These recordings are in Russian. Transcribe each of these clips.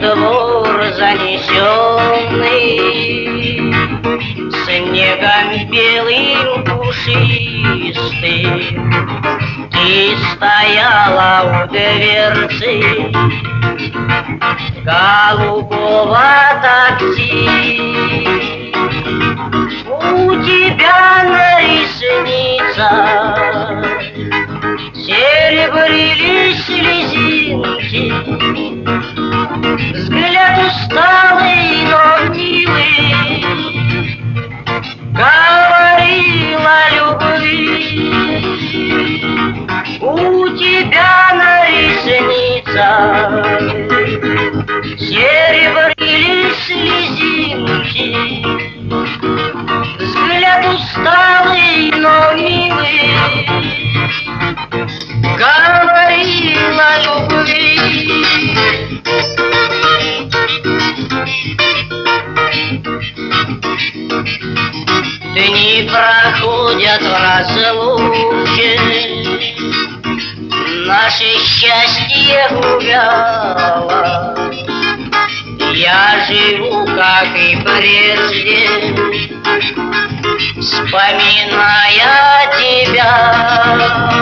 Двор занесенный Снегом белым пушистым. Ты стояла у дверцы Голубого такси гуляло Я живу, как и прежде Вспоминая тебя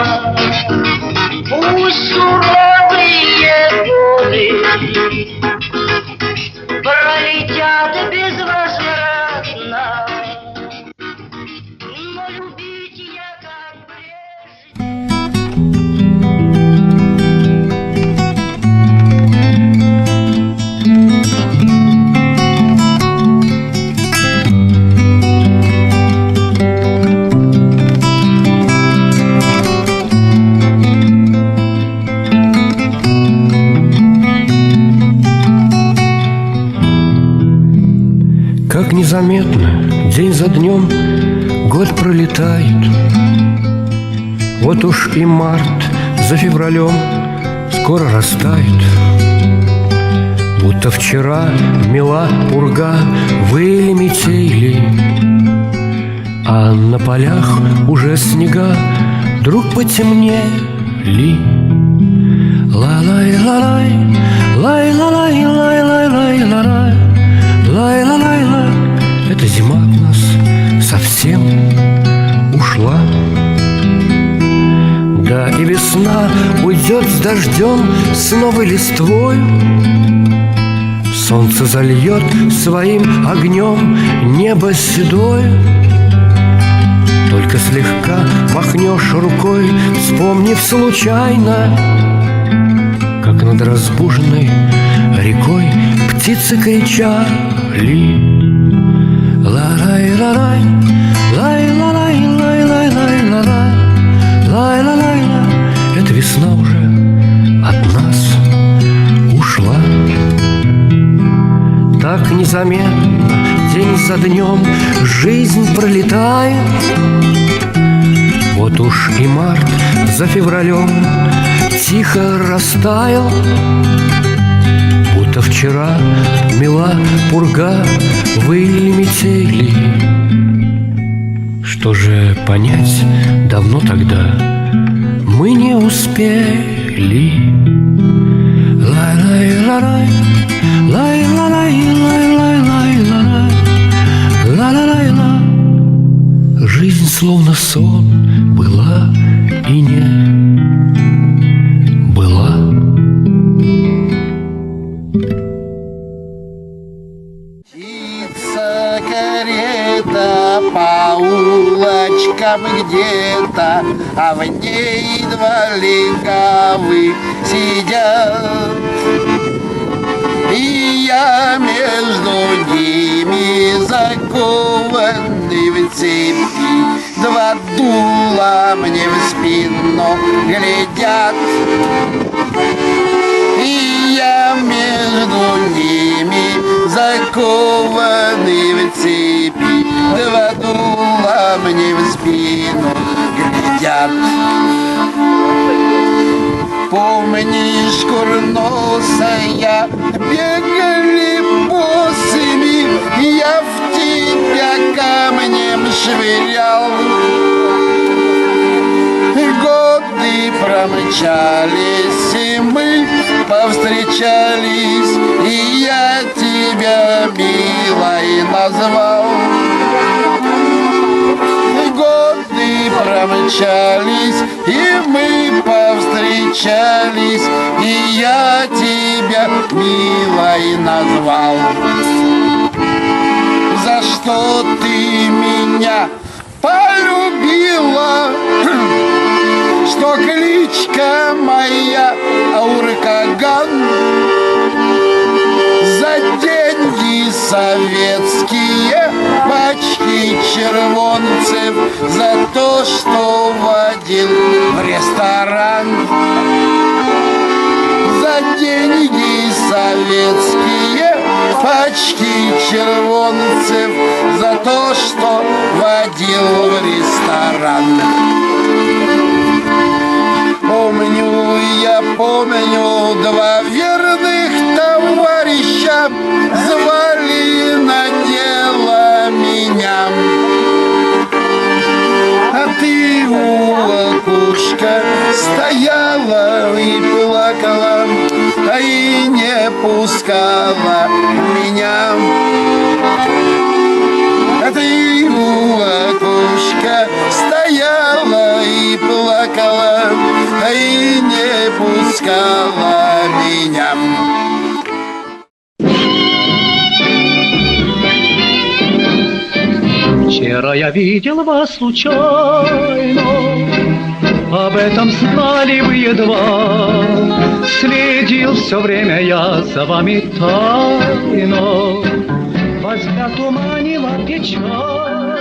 Как незаметно, день за днем год пролетает. Вот уж и март за февралем скоро растает. Будто вчера мела пурга выли метели А на полях уже снега вдруг потемнели. Ла-лай-ла-лай, лай-ла-лай-лай-лай-лай-лай Лай-ла-лай-ла, уйдет с дождем, с новой листвой Солнце зальет своим огнем небо седое Только слегка махнешь рукой, вспомнив случайно Как над разбуженной рекой птицы кричали Ла-лай-ла-лай, лай-ла-лай-лай-лай-лай-лай Лай-ла-лай-лай, эта весна уже от нас ушла. Так незаметно, день за днем, жизнь пролетает. Вот уж и март за февралем тихо растаял. Будто вчера мела пурга выли метели. Что же понять давно тогда? Мы не успели Лай-лай-лай, лай-лай-лай-лай-лай-лай, ла-ла-лай-ла Жизнь словно сон была и не улочкам где-то, а в ней два легавы сидят. И я между ними закованный в цепи, два дула мне в спину глядят. И я между ними закованный в цепи Два дула мне в спину глядят Помнишь, курносая, бегали босыми Я в тебя камнем швырял Годы промчались, и мы повстречались, и я тебя милой назвал. Промчались, и мы повстречались, и я тебя милой назвал. За что ты меня полюбила? Что кличка моя Ауркаган За деньги советские червонцев За то, что водил в ресторан. За деньги советские пачки червонцев За то, что водил в ресторан. Помню, я помню, два верных товарища Звали на дело меня А ты у окушка стояла и плакала А и не пускала меня. А ты у окошка стояла я видел вас случайно, об этом знали вы едва. Следил все время я за вами тайно, Возьмя туманила печаль.